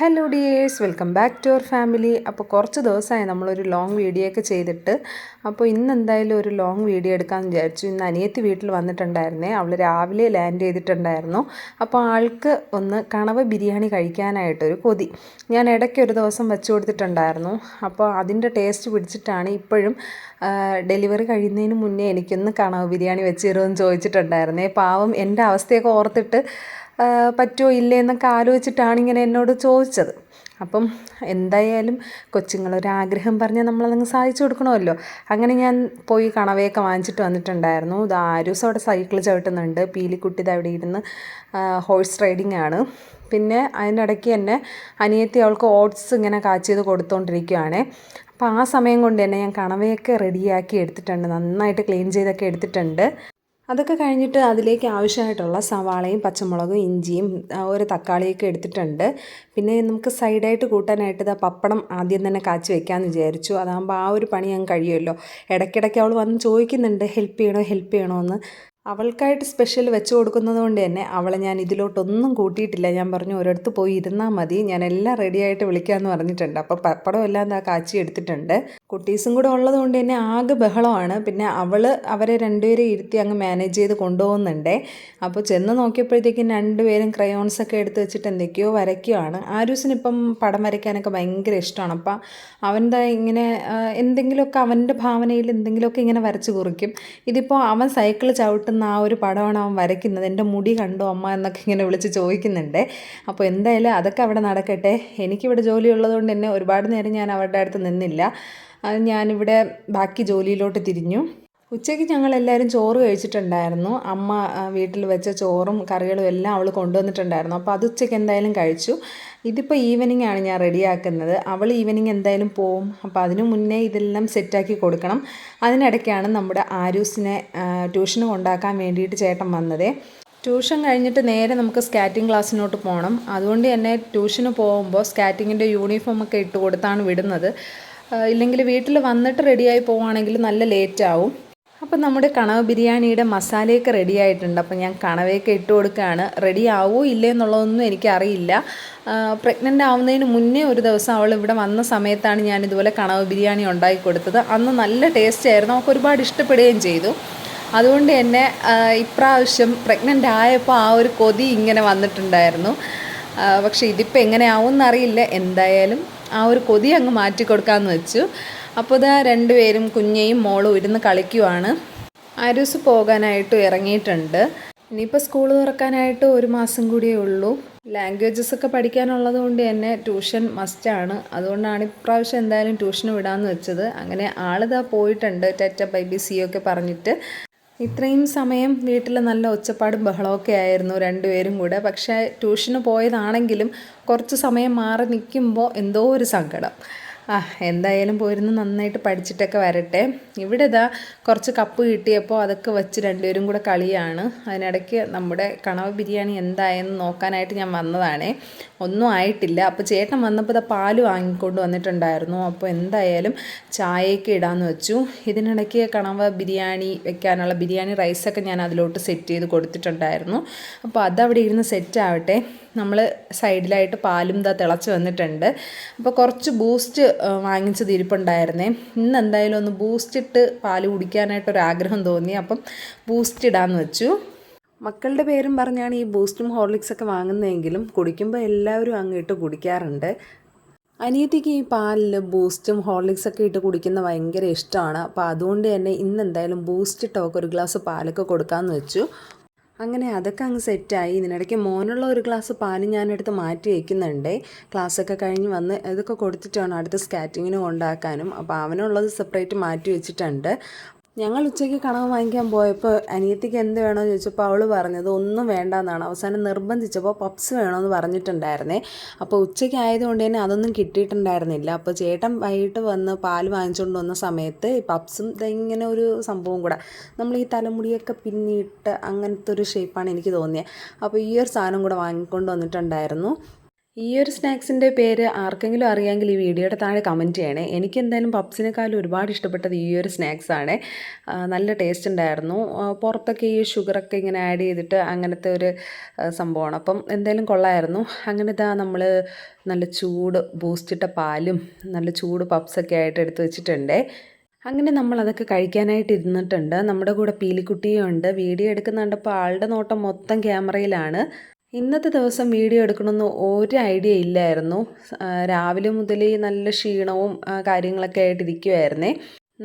Hello dears welcome back to our family അപ്പോൾ കുറച്ച് ദിവസമായി നമ്മളൊരു ലോങ് വീഡിയോ ഒക്കെ ചെയ്തിട്ട്. അപ്പോൾ ഇന്ന് എന്തായാലും ഒരു ലോങ് വീഡിയോ എടുക്കാമെന്ന് വിചാരിച്ചു. ഇന്ന് അനിയത്തി വീട്ടിൽ വന്നിട്ടുണ്ടായിരുന്നേ. അവൾ രാവിലെ ലാൻഡ് ചെയ്തിട്ടുണ്ടായിരുന്നു. അപ്പോൾ ആൾക്ക് ഒന്ന് കണവ ബിരിയാണി കഴിക്കാനായിട്ടൊരു കൊതി. ഞാൻ ഇടയ്ക്ക് ഒരു ദിവസം വെച്ച് കൊടുത്തിട്ടുണ്ടായിരുന്നു. അപ്പോൾ അതിന്റെ ടേസ്റ്റ് പിടിച്ചിട്ടാണ് ഇപ്പോഴും ഡെലിവറി കഴിയുന്നതിന് മുന്നേ എനിക്കൊന്ന് കണവ ബിരിയാണി വെച്ച് തരുമെന്ന് ചോദിച്ചിട്ടുണ്ടായിരുന്നേ. പാവം എന്റെ അവസ്ഥയൊക്കെ ഓർത്തിട്ട് പറ്റുമോ ഇല്ലേ എന്നൊക്കെ ആലോചിച്ചിട്ടാണ് ഇങ്ങനെ എന്നോട് ചോദിച്ചത്. അപ്പം എന്തായാലും കൊച്ചുങ്ങളൊരാഗ്രഹം പറഞ്ഞാൽ നമ്മളതങ്ങ് സാധിച്ചു കൊടുക്കണമല്ലോ. അങ്ങനെ ഞാൻ പോയി കണവയൊക്കെ വാങ്ങിച്ചിട്ട് വന്നിട്ടുണ്ടായിരുന്നു. ഇത് ആരൂസം അവിടെ സൈക്കിൾ ചവിട്ടുന്നുണ്ട്. പീലിക്കുട്ടി അവിടെ ഇരുന്ന് ഹോഴ്സ് റൈഡിങ് ആണ്. പിന്നെ അതിനിടയ്ക്ക് തന്നെ അനിയത്തി അവൾക്ക് ഓട്സ് ഇങ്ങനെ കാച്ചിയത് കൊടുത്തുകൊണ്ടിരിക്കുകയാണ് അപ്പോൾ ആ സമയം കൊണ്ട് തന്നെ ഞാൻ കണവയൊക്കെ റെഡിയാക്കി എടുത്തിട്ടുണ്ട്. നന്നായിട്ട് ക്ലീൻ ചെയ്തൊക്കെ എടുത്തിട്ടുണ്ട്. അതൊക്കെ കഴിഞ്ഞിട്ട് അതിലേക്ക് ആവശ്യമായിട്ടുള്ള സവാളയും പച്ചമുളകും ഇഞ്ചിയും ഒരു തക്കാളിയൊക്കെ എടുത്തിട്ടുണ്ട്. പിന്നെ നമുക്ക് സൈഡായിട്ട് കൂട്ടാനായിട്ട് ഇതാ പപ്പടം ആദ്യം തന്നെ കാച്ചി വെക്കാമെന്ന് വിചാരിച്ചു. അതാകുമ്പോൾ ആ ഒരു പണി ഞാൻ കഴിയുമല്ലോ. ഇടയ്ക്കിടയ്ക്ക് അവൾ വന്ന് ചോദിക്കുന്നുണ്ട് ഹെൽപ്പ് ചെയ്യണോ? ഹെൽപ്പ് ചെയ്യണോ എന്ന് അവൾക്കായിട്ട് സ്പെഷ്യൽ വെച്ച് കൊടുക്കുന്നത് കൊണ്ട് തന്നെ അവളെ ഞാൻ ഇതിലോട്ടൊന്നും കൂട്ടിയിട്ടില്ല. ഞാൻ പറഞ്ഞു ഒരിടത്ത് പോയി ഇരുന്നാൽ മതി. ഞാൻ എല്ലാം റെഡിയായിട്ട് വിളിക്കാമെന്ന് പറഞ്ഞിട്ടുണ്ട്. അപ്പോൾ പപ്പടം എല്ലാം എന്താ കാച്ചി എടുത്തിട്ടുണ്ട്. കുട്ടീസും കൂടെ ഉള്ളത് കൊണ്ട് തന്നെ ആകെ ബഹളമാണ്. പിന്നെ അവൾ അവരെ രണ്ടുപേരെ ഇരുത്തി അങ്ങ് മാനേജ് ചെയ്ത് കൊണ്ടുപോകുന്നുണ്ടേ. അപ്പോൾ ചെന്ന് നോക്കിയപ്പോഴത്തേക്കും രണ്ടുപേരും ക്രയോൺസ് ഒക്കെ എടുത്ത് വെച്ചിട്ട് എന്തൊക്കെയോ വരയ്ക്കുകയാണ് ആരൂസിന് ഇപ്പം പടം വരയ്ക്കാനൊക്കെ ഭയങ്കര ഇഷ്ടമാണ്. അപ്പം അവന്റെ ഇങ്ങനെ എന്തെങ്കിലുമൊക്കെ അവന്റെ ഭാവനയിൽ എന്തെങ്കിലുമൊക്കെ ഇങ്ങനെ വരച്ച് കുറിക്കും. ഇതിപ്പോൾ അവൻ സൈക്കിൾ ചവിട്ട് കിട്ടുന്ന ആ ഒരു പടമാണ് അവൻ വരയ്ക്കുന്നത്. എന്റെ മുടി കണ്ടോ അമ്മ എന്നൊക്കെ ഇങ്ങനെ വിളിച്ച് ചോദിക്കുന്നുണ്ട്. അപ്പോൾ എന്തായാലും അതൊക്കെ അവിടെ നടക്കട്ടെ. എനിക്കിവിടെ ജോലി ഉള്ളതുകൊണ്ട് തന്നെ ഒരുപാട് നേരം ഞാൻ അവരുടെ അടുത്ത് നിന്നില്ല. ഞാനിവിടെ ബാക്കി ജോലിയിലോട്ട് തിരിഞ്ഞു. ഉച്ചയ്ക്ക് ഞങ്ങൾ എല്ലാവരും ചോറ് കഴിച്ചിട്ടുണ്ടായിരുന്നു. അമ്മ വീട്ടിൽ വെച്ച ചോറും കറികളും എല്ലാം അവൾ കൊണ്ടുവന്നിട്ടുണ്ടായിരുന്നു. അപ്പോൾ അത് ഉച്ചയ്ക്ക് എന്തായാലും കഴിച്ചു. ഇതിപ്പോൾ ഈവനിങ് ആണ് ഞാൻ റെഡിയാക്കുന്നത്. അവൾ ഈവനിങ് എന്തായാലും പോവും. അപ്പോൾ അതിനു മുന്നേ ഇതെല്ലാം സെറ്റാക്കി കൊടുക്കണം. അതിനിടയ്ക്കാണ് നമ്മുടെ ആരൂസിനെ ട്യൂഷന് കൊണ്ടാക്കാൻ വേണ്ടിയിട്ട് ചേട്ടൻ വന്നത്. ട്യൂഷൻ കഴിഞ്ഞിട്ട് നേരെ നമുക്ക് സ്കാറ്റിംഗ് ക്ലാസ്സിനോട്ട് പോകണം അതുകൊണ്ട് തന്നെ ട്യൂഷന് പോകുമ്പോൾ സ്കാറ്റിങ്ങിന്റെ യൂണിഫോം ഒക്കെ ഇട്ട് കൊടുത്താണ് വിടുന്നത്. ഇല്ലെങ്കിൽ വീട്ടിൽ വന്നിട്ട് റെഡിയായി പോവുകയാണെങ്കിൽ നല്ല ലേറ്റ് ആവും. അപ്പോൾ നമ്മുടെ കണവ ബിരിയാണിയുടെ മസാലയൊക്കെ റെഡി ആയിട്ടുണ്ട്. അപ്പോൾ ഞാൻ കണവയൊക്കെ ഇട്ട് കൊടുക്കുകയാണ്. റെഡി ആവുമോ ഇല്ലേ എന്നുള്ളതൊന്നും എനിക്കറിയില്ല. പ്രഗ്നന്റ് ആവുന്നതിന് മുന്നേ ഒരു ദിവസം അവൾ ഇവിടെ വന്ന സമയത്താണ് ഞാൻ ഇതുപോലെ കണവ ബിരിയാണി ഉണ്ടാക്കി കൊടുത്തത്. അന്ന് നല്ല ടേസ്റ്റ് ആയിരുന്നു. അവൾക്ക് ഒരുപാട് ഇഷ്ടപ്പെടുകയും ചെയ്തു. അതുകൊണ്ട് തന്നെ ഇപ്രാവശ്യം പ്രഗ്നന്റ് ആയപ്പോൾ ആ ഒരു കൊതി ഇങ്ങനെ വന്നിട്ടുണ്ടായിരുന്നു. പക്ഷേ ഇതിപ്പോൾ എങ്ങനെയാവും എന്നറിയില്ല എന്തായാലും ആ ഒരു കൊതി അങ്ങ് മാറ്റി കൊടുക്കാമെന്ന് വെച്ചു. അപ്പോൾ ഇതാ രണ്ടുപേരും കുഞ്ഞയും മോളും ഇരുന്ന് കളിക്കുവാണ്. ആരൂസ് പോകാനായിട്ട് ഇറങ്ങിയിട്ടുണ്ട്. ഇനിയിപ്പോൾ സ്കൂൾ തുറക്കാനായിട്ട് ഒരു മാസം കൂടിയേ ഉള്ളൂ. ലാംഗ്വേജസ് ഒക്കെ പഠിക്കാനുള്ളത് കൊണ്ട് തന്നെ ട്യൂഷൻ മസ്റ്റാണ് അതുകൊണ്ടാണ് ഇപ്രാവശ്യം എന്തായാലും ട്യൂഷന് വിടാമെന്ന് വെച്ചത്. അങ്ങനെ ആളിതാ പോയിട്ടുണ്ട് ടെറ്റ ബൈ ബി സി ഒക്കെ പറഞ്ഞിട്ട്. ഇത്രയും സമയം വീട്ടിൽ നല്ല ഒച്ചപ്പാടും ബഹളമൊക്കെ ആയിരുന്നു രണ്ടുപേരും കൂടെ. പക്ഷേ ട്യൂഷന് പോയതാണെങ്കിലും കുറച്ച് സമയം മാറി നിൽക്കുമ്പോൾ എന്തോ ഒരു സങ്കടം. ആ എന്തായാലും പോയിരുന്നു നന്നായിട്ട് പഠിച്ചിട്ടൊക്കെ വരട്ടെ. ഇവിടെ ഇതാ കുറച്ച് കപ്പ് കിട്ടിയപ്പോൾ അതൊക്കെ വെച്ച് രണ്ടുപേരും കൂടെ കളിയാണ്. അതിനിടയ്ക്ക് നമ്മുടെ കണവ ബിരിയാണി എന്തായെന്ന് നോക്കാനായിട്ട് ഞാൻ വന്നതാണേ. ഒന്നും ആയിട്ടില്ല. അപ്പോൾ ചേട്ടൻ വന്നപ്പോൾ ഇതാ പാൽ വാങ്ങിക്കൊണ്ട് വന്നിട്ടുണ്ടായിരുന്നു. അപ്പോൾ എന്തായാലും ചായയൊക്കെ ഇടാമെന്ന് വെച്ചു. ഇതിനിടയ്ക്ക് കണവ ബിരിയാണി വെക്കാനുള്ള ബിരിയാണി റൈസൊക്കെ ഞാൻ അതിലോട്ട് സെറ്റ് ചെയ്ത് കൊടുത്തിട്ടുണ്ടായിരുന്നു. അപ്പോൾ അതവിടെ ഇരുന്ന് സെറ്റ് ആവട്ടെ നമ്മൾ സൈഡിലായിട്ട് പാലും ഇതാ തിളച്ച് വന്നിട്ടുണ്ട്. അപ്പോൾ കുറച്ച് ബൂസ്റ്റ് വാങ്ങിച്ചത് ഇരിപ്പുണ്ടായിരുന്നേ. ഇന്ന് എന്തായാലും ഒന്ന് ബൂസ്റ്റ് ഇട്ട് പാൽ കുടിക്കാനായിട്ടൊരാഗ്രഹം തോന്നി. അപ്പം ബൂസ്റ്റ് ഇടാമെന്ന് വെച്ചു. മക്കളുടെ പേരും പറഞ്ഞാണ് ഈ ബൂസ്റ്റും ഹോർലിക്സൊക്കെ വാങ്ങുന്നതെങ്കിലും കുടിക്കുമ്പോൾ എല്ലാവരും അങ്ങിട്ട് കുടിക്കാറുണ്ട്. അനിയത്തിക്ക് ഈ പാലിൽ ബൂസ്റ്റും ഹോർലിക്സൊക്കെ ഇട്ട് കുടിക്കുന്ന ഭയങ്കര ഇഷ്ടമാണ് അപ്പോൾ അതുകൊണ്ട് തന്നെ ഇന്ന് എന്തായാലും ബൂസ്റ്റ് ഇട്ടവർക്ക് ഒരു ഗ്ലാസ് പാലൊക്കെ കൊടുക്കാമെന്ന് വെച്ചു. അങ്ങനെ അതൊക്കെ അങ്ങ് സെറ്റായി. ഇതിനിടയ്ക്ക് മോനുള്ള ഒരു ഗ്ലാസ് പാൽ ഞാനെടുത്ത് മാറ്റി വയ്ക്കുന്നുണ്ട് ക്ലാസ്സൊക്കെ കഴിഞ്ഞ് വന്ന് ഇതൊക്കെ കൊടുത്തിട്ടാണ് അടുത്ത സ്കാറ്റിങ്ങിന് കൊണ്ടാക്കാനും. അപ്പോൾ അവനുള്ളത് സെപ്പറേറ്റ് മാറ്റി വെച്ചിട്ടുണ്ട്. ഞങ്ങൾ ഉച്ചയ്ക്ക് കണവ് വാങ്ങിക്കാൻ പോയപ്പോൾ അനിയത്തിക്ക് എന്ത് വേണമെന്ന് ചോദിച്ചപ്പോൾ അവൾ പറഞ്ഞത് ഒന്നും വേണ്ടെന്നാണ്. അവസാനം നിർബന്ധിച്ചപ്പോൾ പപ്സ് വേണമെന്ന് പറഞ്ഞിട്ടുണ്ടായിരുന്നേ. അപ്പോൾ ഉച്ചയ്ക്ക് ആയതുകൊണ്ട് തന്നെ അതൊന്നും കിട്ടിയിട്ടുണ്ടായിരുന്നില്ല. അപ്പോൾ ചേട്ടൻ വൈകിട്ട് വന്ന് പാൽ വാങ്ങിച്ചുകൊണ്ട് വന്ന സമയത്ത് ഈ പപ്സും ഇങ്ങനെ ഒരു സംഭവം കൂടെ നമ്മൾ ഈ തലമുടിയൊക്കെ പിന്നിട്ട് അങ്ങനത്തെ ഒരു ഷേപ്പാണ് എനിക്ക് തോന്നിയത് അപ്പോൾ ഈ ഒരു സാധനം കൂടെ വാങ്ങിക്കൊണ്ട് വന്നിട്ടുണ്ടായിരുന്നു. ഈ ഒരു സ്നാക്സിന്റെ പേര് ആർക്കെങ്കിലും അറിയാമെങ്കിൽ ഈ വീഡിയോയുടെ താഴെ കമന്റ് ചെയ്യണേ. എനിക്ക് എന്തായാലും പപ്സിനേക്കാളും ഒരുപാട് ഇഷ്ടപ്പെട്ടത് ഈ ഒരു സ്നാക്സാണ് നല്ല ടേസ്റ്റ് ഉണ്ടായിരുന്നു. പുറത്തൊക്കെ ഈ ഷുഗറൊക്കെ ഇങ്ങനെ ആഡ് ചെയ്തിട്ട് അങ്ങനത്തെ ഒരു സംഭവമാണ്. അപ്പം എന്തായാലും കൊള്ളായിരുന്നു. അങ്ങനെ ഇതാ നമ്മൾ നല്ല ചൂട് ബൂസ്റ്റിട്ട പാലും നല്ല ചൂട് പപ്സൊക്കെ ആയിട്ട് എടുത്ത് വെച്ചിട്ടുണ്ട്. അങ്ങനെ നമ്മൾ അതൊക്കെ കഴിക്കാനായിട്ട് ഇരുന്നിട്ടുണ്ട്. നമ്മുടെ കൂടെ പീലിക്കുട്ടിയും ഉണ്ട്. വീഡിയോ എടുക്കുന്നുണ്ടപ്പോൾ ആളുടെ നോട്ടം മൊത്തം ക്യാമറയിലാണ് ഇന്നത്തെ ദിവസം വീഡിയോ എടുക്കണമെന്ന് ഒരു ഐഡിയ ഇല്ലായിരുന്നു. രാവിലെ മുതൽ നല്ല ക്ഷീണവും കാര്യങ്ങളൊക്കെ ആയിട്ട് ഇരിക്കുമായിരുന്നേ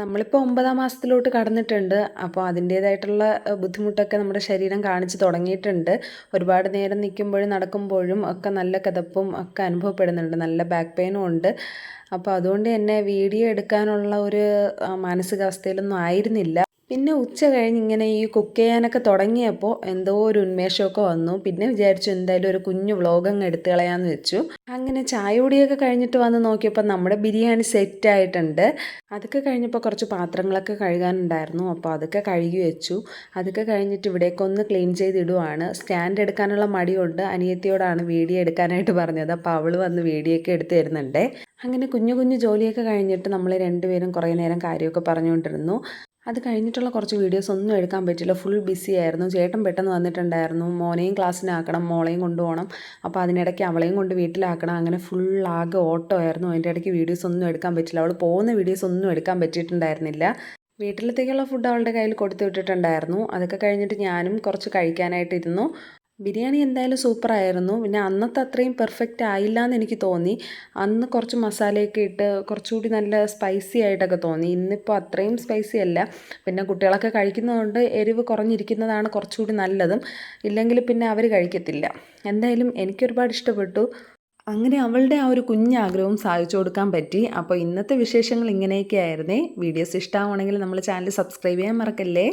നമ്മളിപ്പോൾ ഒമ്പതാം മാസത്തിലോട്ട് കടന്നിട്ടുണ്ട്. അപ്പോൾ അതിന്റേതായിട്ടുള്ള ബുദ്ധിമുട്ടൊക്കെ നമ്മുടെ ശരീരം കാണിച്ച് തുടങ്ങിയിട്ടുണ്ട്. ഒരുപാട് നേരം നിൽക്കുമ്പോഴും നടക്കുമ്പോഴും ഒക്കെ നല്ല കിതപ്പും ഒക്കെ അനുഭവപ്പെടുന്നുണ്ട്. നല്ല ബാക്ക് പെയിനും ഉണ്ട്. അപ്പോൾ അതുകൊണ്ട് തന്നെ വീഡിയോ എടുക്കാനുള്ള ഒരു മാനസികാവസ്ഥയിലൊന്നും ആയിരുന്നില്ല. പിന്നെ ഉച്ച കഴിഞ്ഞ് ഇങ്ങനെ ഈ കുക്ക് ചെയ്യാനൊക്കെ തുടങ്ങിയപ്പോൾ എന്തോ ഒരു ഉന്മേഷമൊക്കെ വന്നു. പിന്നെ വിചാരിച്ചു എന്തായാലും ഒരു കുഞ്ഞു വ്ളോഗ് എടുത്തു കളയാമെന്ന് വെച്ചു. അങ്ങനെ ചായ കുടിയൊക്കെ കഴിഞ്ഞിട്ട് വന്ന് നോക്കിയപ്പോൾ നമ്മുടെ ബിരിയാണി സെറ്റ് ആയിട്ടുണ്ട്. അതൊക്കെ കഴിഞ്ഞപ്പോൾ കുറച്ച് പാത്രങ്ങളൊക്കെ കഴുകാനുണ്ടായിരുന്നു. അപ്പോൾ അതൊക്കെ കഴുകി വെച്ചു. അതൊക്കെ കഴിഞ്ഞിട്ട് ഇവിടേക്ക് ഒന്ന് ക്ലീൻ ചെയ്തിടുവാണ് സ്റ്റാൻഡ് എടുക്കാനുള്ള മടിയുണ്ട്. അനിയത്തിയോടാണ് വീഡിയോ എടുക്കാനായിട്ട് പറഞ്ഞത്. അപ്പോൾ അവൾ വന്ന് വീഡിയോ ഒക്കെ എടുത്തു തരുന്നുണ്ട്. അങ്ങനെ കുഞ്ഞു കുഞ്ഞു ജോലിയൊക്കെ കഴിഞ്ഞിട്ട് നമ്മൾ രണ്ടുപേരും കുറേ നേരം കാര്യമൊക്കെ പറഞ്ഞുകൊണ്ടിരുന്നു. അത് കഴിഞ്ഞിട്ടുള്ള കുറച്ച് വീഡിയോസ് ഒന്നും എടുക്കാൻ പറ്റില്ല. ഫുൾ ബിസി ആയിരുന്നു. ചേട്ടൻ പെട്ടെന്ന് വന്നിട്ടുണ്ടായിരുന്നു. മോനെയും ക്ലാസ്സിനാക്കണം മോളെയും കൊണ്ടുപോകണം. അപ്പോൾ അതിനിടയ്ക്ക് അവളെയും കൊണ്ട് വീട്ടിലാക്കണം. അങ്ങനെ ഫുൾ ആകെ ഓട്ടോ ആയിരുന്നു. അതിന്റെ ഇടയ്ക്ക് വീഡിയോസ് ഒന്നും എടുക്കാൻ പറ്റില്ല. അവൾ പോകുന്ന വീഡിയോസ് ഒന്നും എടുക്കാൻ പറ്റിയിട്ടുണ്ടായിരുന്നില്ല. വീട്ടിലത്തേക്കുള്ള ഫുഡ് അവളുടെ കയ്യിൽ കൊടുത്തു വിട്ടിട്ടുണ്ടായിരുന്നു. അതൊക്കെ കഴിഞ്ഞിട്ട് ഞാനും കുറച്ച് കഴിക്കാനായിട്ടിരുന്നു. ബിരിയാണി എന്തായാലും സൂപ്പറായിരുന്നു. പിന്നെ അന്നത്തെ അത്രയും പെർഫെക്റ്റ് ആയില്ല എന്ന് എനിക്ക് തോന്നി. അന്ന് കുറച്ച് മസാലയൊക്കെ ഇട്ട് കുറച്ചുകൂടി നല്ല സ്പൈസി ആയിട്ടൊക്കെ തോന്നി. ഇന്നിപ്പോൾ അത്രയും സ്പൈസി അല്ല. പിന്നെ കുട്ടികളൊക്കെ കഴിക്കുന്നതുകൊണ്ട് എരിവ് കുറഞ്ഞിരിക്കുന്നതാണ് കുറച്ചുകൂടി നല്ലതും. ഇല്ലെങ്കിൽ പിന്നെ അവർ കഴിക്കത്തില്ല. എന്തായാലും എനിക്കൊരുപാട് ഇഷ്ടപ്പെട്ടു. അങ്ങനെ അവളുടെ ആ ഒരു കുഞ്ഞാഗ്രഹവും സാധിച്ചു കൊടുക്കാൻ പറ്റി. അപ്പോൾ ഇന്നത്തെ വിശേഷങ്ങൾ ഇങ്ങനെയൊക്കെ ആയിരുന്നേ വീഡിയോസ് ഇഷ്ടമാണെങ്കിൽ നമ്മൾ ചാനൽ സബ്സ്ക്രൈബ് ചെയ്യാൻ മറക്കല്ലേ?